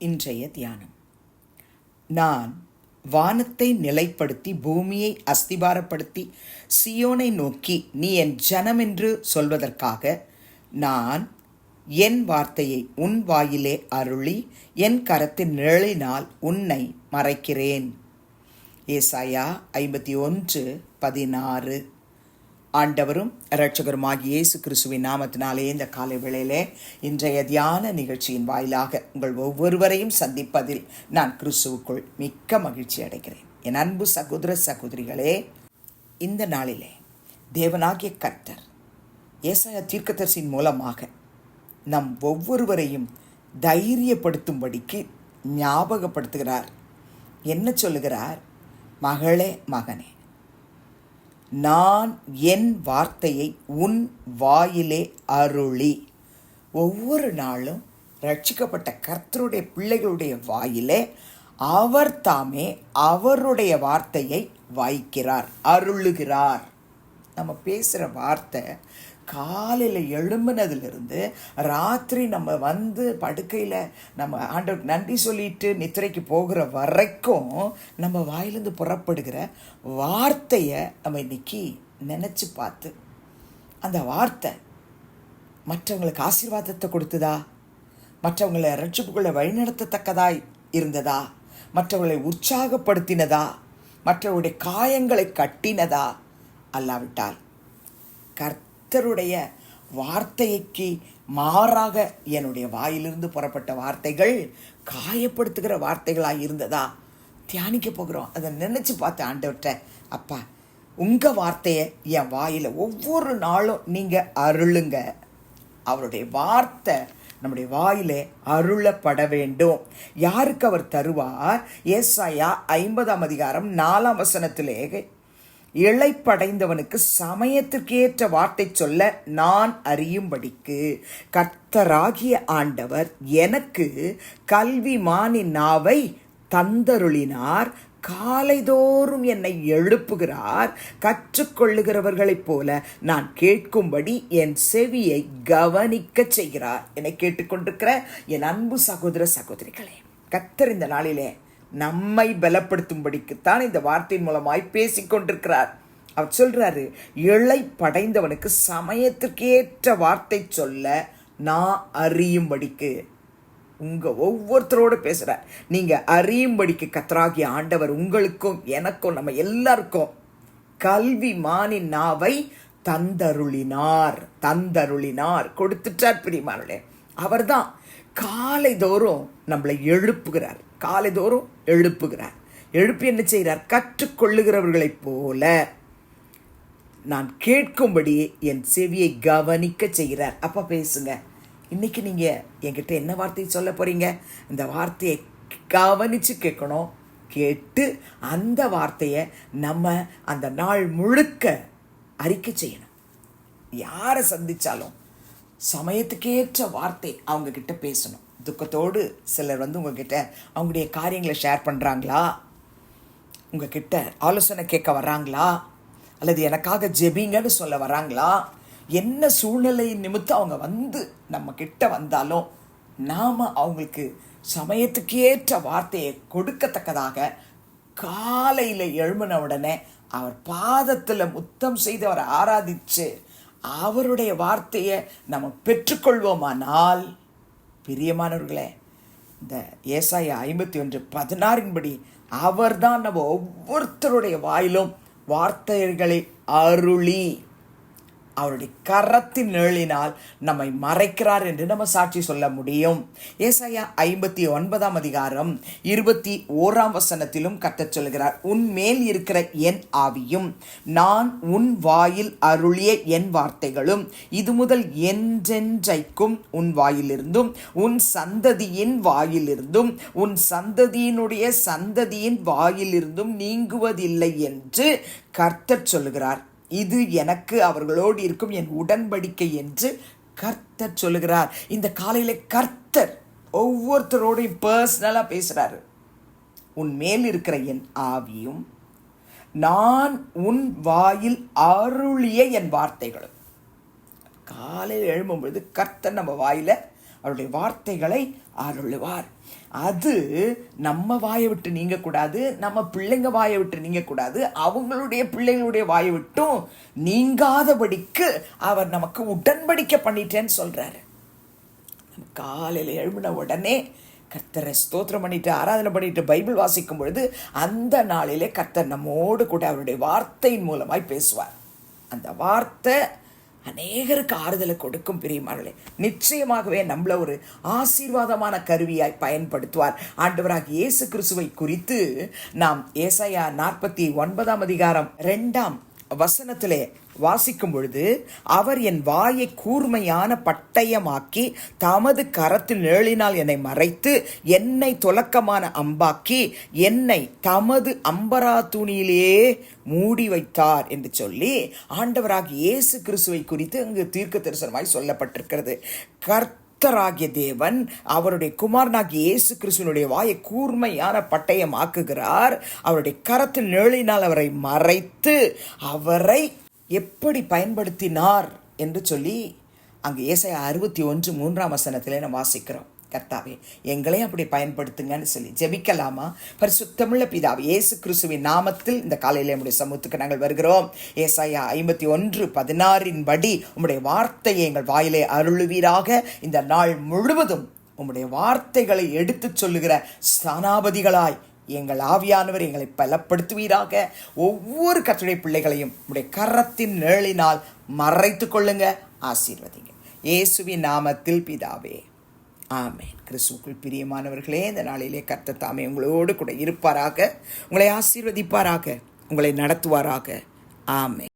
இன்றைய தியானம். நான் வானத்தை நிலைப்படுத்தி பூமியை அஸ்திபாரப்படுத்தி சியோனை நோக்கி நீ என் ஜனம் என்று சொல்வதற்காக நான் என் வார்த்தையை உன் வாயிலே அருளி என் கரத்தின் நிழலினால் உன்னை மறைக்கிறேன். ஏசாயா ஐம்பத்தி ஒன்று பதினாறு. ஆண்டவரும் இரட்சகருமாகி இயேசு கிறிஸ்துவின் நாமத்தினாலே இந்த காலை வேளையிலே இன்றைய தியான நிகழ்ச்சியின் வாயிலாக உங்கள் ஒவ்வொருவரையும் சந்திப்பதில் நான் கிறிஸ்துவுக்குள் மிக்க மகிழ்ச்சி அடைகிறேன். என் அன்பு சகோதர சகோதரிகளே இந்த நாளிலே தேவனாகிய கர்த்தர் ஏசாய தீர்க்கதரிசின் மூலமாக நம் ஒவ்வொருவரையும் தைரியப்படுத்தும்படிக்கு ஞாபகப்படுத்துகிறார். என்ன சொல்லுகிறார்? மகளே மகனே நான் என் வார்த்தையை உன் வாயிலே அருளி. ஒவ்வொரு நாளும் ரட்சிக்கப்பட்ட கர்த்தருடைய பிள்ளைகளுடைய வாயிலே அவர் தாமே அவருடைய வார்த்தையை வாய்க்கிறார் அருளுகிறார். நம்ம பேசுகிற வார்த்தை காலையில் எழும்பினதுலேருந்து ராத்திரி நம்ம வந்து படுக்கையில் நம்ம ஆண்டவருக்கு நன்றி சொல்லிட்டு நித்திரைக்கு போகிற வரைக்கும் நம்ம வாயிலிருந்து புறப்படுகிற வார்த்தையை நம்ம இன்னைக்கு நினச்சி பார்த்து அந்த வார்த்தை மற்றவங்களுக்கு ஆசீர்வாதத்தை கொடுத்ததா? மற்றவங்களை ரட்சிப்புக்குள்ளே வழிநடத்தத்தக்கதாய் இருந்ததா? மற்றவர்களை உற்சாகப்படுத்தினதா? மற்றவருடைய காயங்களை கட்டினதா? அல்லாவிட்டால் கர்த்தருடைய வார்த்தைக்கு மாறாக என்னுடைய வாயிலிருந்து புறப்பட்ட வார்த்தைகள் காயப்படுத்துகிற வார்த்தைகளாக இருந்ததா? தியானிக்க போகிறோம். அதை நினச்சி பார்த்து ஆண்டவர்கிட்ட அப்பா உங்கள் வார்த்தையை என் வாயில் ஒவ்வொரு நாளும் நீங்கள் அருளுங்க. அவருடைய வார்த்தை நம்முடைய வாயிலே அருளப்பட வேண்டும். யாருக்கு அவர் தருவார்? ஏசாயா ஐம்பதாம் அதிகாரம் நாலாம் வசனத்திலே இழைப்படைந்தவனுக்கு சமயத்திற்கேற்ற வார்த்தை சொல்ல நான் அறியும்படிக்கு கர்த்தராகிய ஆண்டவர் எனக்கு கல்விமானி நாவை தந்தருளினார். காலைதோறும் என்னை எழுப்புகிறார். கற்றுக்கொள்ளுகிறவர்களைப் போல நான் கேட்கும்படி என் செவியை கவனிக்க செய்கிறார். என்னை கேட்டுக்கொண்டிருக்கிற என் அன்பு சகோதர சகோதரிகளே கத்தர் இந்த நாளிலே நம்மை பலப்படுத்தும்படிக்குத்தான் இந்த வார்த்தையின் மூலமாய் பேசிக்கொண்டிருக்கிறார். அவர் சொல்றாரு இழை படைந்தவனுக்கு சமயத்திற்கேற்ற வார்த்தை சொல்ல நான் அறியும்படிக்கு. உங்க ஒவ்வொருத்தரோடு பேசுறார். நீங்க அறியும்படிக்கு கத்தராகிய ஆண்டவர் உங்களுக்கும் எனக்கும் நம்ம எல்லாருக்கும் கல்வி மானின் நாவை தந்தருளினார் தந்தருளினார். கொடுத்துட்டார் பிரியமானே அவர்தான் காலை தோறும் நம்மளை எழுப்புகிறார். காலைதோறும் எழுப்புகிறார். எழுப்பி என்ன செய்கிறார்? கற்றுக்கொள்ளுகிறவர்களைப் போல நான் கேட்கும்படி என் செவியை கவனிக்க செய்கிறார். அப்போ பேசுங்க. இன்னைக்கு நீங்கள் என்கிட்ட என்ன வார்த்தையை சொல்ல போகிறீங்க இந்த வார்த்தையை கவனித்து கேட்கணும். கேட்டு அந்த வார்த்தையை நம்ம அந்த நாள் முழுக்க அறிக்கை செய்யணும். யாரை சந்தித்தாலும் சமயத்துக்கேற்ற வார்த்தை அவங்கக்கிட்ட பேசணும். துக்கத்தோடு சிலர் வந்து உங்ககிட்ட அவங்களுடைய காரியங்களை ஷேர் பண்ணுறாங்களா உங்ககிட்ட ஆலோசனை கேட்க வர்றாங்களா? அல்லது எனக்காக ஜெபிங்கன்னு சொல்ல வராங்களா என்ன சூழ்நிலையின் நிமித்தம் அவங்க வந்து நம்ம கிட்ட வந்தாலும் நாம் அவங்களுக்கு சமயத்துக்கேற்ற வார்த்தையை கொடுக்கத்தக்கதாக காலையில் எழும்பின உடனே அவர் பாதத்தில் முத்தம் செய்து அவரை ஆராதித்து அவருடைய வார்த்தையை நம்ம பெற்றுக்கொள்வோமானால் பிரியமானவர்களே இந்த ஏசாய ஐம்பத்தி ஒன்று பதினாறின்படி அவர்தான் நம்ம ஒவ்வொருத்தருடைய வாயிலும் வார்த்தைகளை அருளி. அவருடைய கரத்தின் நிழலினால் நம்மை மறைக்கிறார் என்று நம்ம சாட்சி சொல்ல முடியும். ஏசாயா ஐம்பத்தி ஒன்பதாம் அதிகாரம் இருபத்தி ஓராம் வசனத்திலும் கட்டச் சொல்கிறார் உன் மேல் இருக்கிற என் ஆவியும் நான் உன் வாயில் அருளிய என் வார்த்தைகளும் இது முதல் என்றென்றைக்கும் உன் வாயிலிருந்தும் உன் சந்ததியின் வாயிலிருந்தும் உன் சந்ததியினுடைய சந்ததியின் வாயிலிருந்தும் நீங்குவதில்லை என்று கர்த்தர் சொல்கிறார். இது எனக்கு அவர்களோடு இருக்கும் என் உடன்படிக்கை என்று கர்த்தர் சொல்லுகிறார். இந்த காலையில் கர்த்தர் ஒவ்வொருத்தரோடையும் பர்சனலாக பேசுகிறாரு உன் மேல் இருக்கிற என் ஆவியும் நான் உன் வாயில் அருளிய என் வார்த்தைகளும். காலையில் எழும்பும் பொழுது கர்த்தர் நம்ம வாயில் அவருடைய வார்த்தைகளை அருளுவார். அது நம்ம வாயை விட்டு நீங்கக்கூடாது நம்ம பிள்ளைங்க வாயை விட்டு நீங்கக்கூடாது அவங்களுடைய பிள்ளைகளுடைய வாயை விட்டும் நீங்காதபடிக்கு அவர் நமக்கு உடன்படிக்கை பண்ணிட்டேன்னு சொல்கிறாரு நம்ம காலையில் எழும்பின உடனே கர்த்தரை ஸ்தோத்திரம் பண்ணிட்டு ஆராதனை பண்ணிட்டு பைபிள் வாசிக்கும் பொழுது அந்த நாளிலே கர்த்தர் நம்மோடு கூட அவருடைய வார்த்தையின் மூலமாய் பேசுவார். அந்த வார்த்தை அநேகருக்கு ஆறுதலை கொடுக்கும் பிரியமார்களே நிச்சயமாகவே நம்மள ஒரு ஆசீர்வாதமான கருவியாய் பயன்படுத்துவார். ஆண்டவராக இயேசு கிறிஸ்துவை குறித்து நாம் ஏசையா நாற்பத்தி ஒன்பதாம் அதிகாரம் ரெண்டாம் வசனத்திலே வாசிக்கும் பொழுது அவர் என் வாயை கூர்மையான பட்டயமாக்கி தமது கரத்தில் நிழலினால் என்னை மறைத்து என்னை துலக்கமான அம்பாக்கி என்னை தமது அம்பரா துணியிலேயே மூடி வைத்தார் என்று சொல்லி ஆண்டவராக இயேசு கிறிஸ்துவை குறித்து அங்கு தீர்க்க தரிசனமாய் சொல்லப்பட்டிருக்கிறது. கர்த்தராகிய தேவன் அவருடைய குமாரனாகிய இயேசு கிறிஸ்துவனுடைய வாயை கூர்மையான பட்டயம் ஆக்குகிறார் அவருடைய கரத்தில் நிழலினால் அவரை மறைத்து அவரை எப்படி பயன்படுத்தினார் என்று சொல்லி அங்கே ஏசாயா அறுபத்தி ஒன்று மூன்றாம் வசனத்திலே நம்ம வாசிக்கிறோம். கர்த்தாவே எங்களையும் அப்படி பயன்படுத்துங்கன்னு சொல்லி ஜெபிக்கலாமா? பரிசுத்தமுள்ள பிதாவே இயேசு கிறிஸ்துவின் நாமத்தில் இந்த காலையில் நம்முடைய சமூகத்துக்கு நாங்கள் வருகிறோம். ஏசாயா ஐம்பத்தி ஒன்று பதினாறின் படி உம்முடைய வார்த்தையை எங்கள் வாயிலே அருளுவீராக. இந்த நாள் முழுவதும் உம்முடைய வார்த்தைகளை எடுத்துச் சொல்லுகிற ஸ்தானாபதிகளாய் எங்கள் ஆவியானவர் எங்களை பலப்படுத்துவீராக. ஒவ்வொரு கத்துடைய பிள்ளைகளையும் உடைய கரத்தின் நிழலினால் மறைத்து கொள்ளுங்க ஆசீர்வதிங்க. இயேசுவின் நாமத்தில் பிதாவே ஆமேன். கிறிஸ்துக்குள் பிரியமானவர்களே இந்த நாளிலே கர்த்த தாமே உங்களோடு கூட இருப்பாராக உங்களை ஆசீர்வதிப்பாராக உங்களை நடத்துவாராக. ஆமே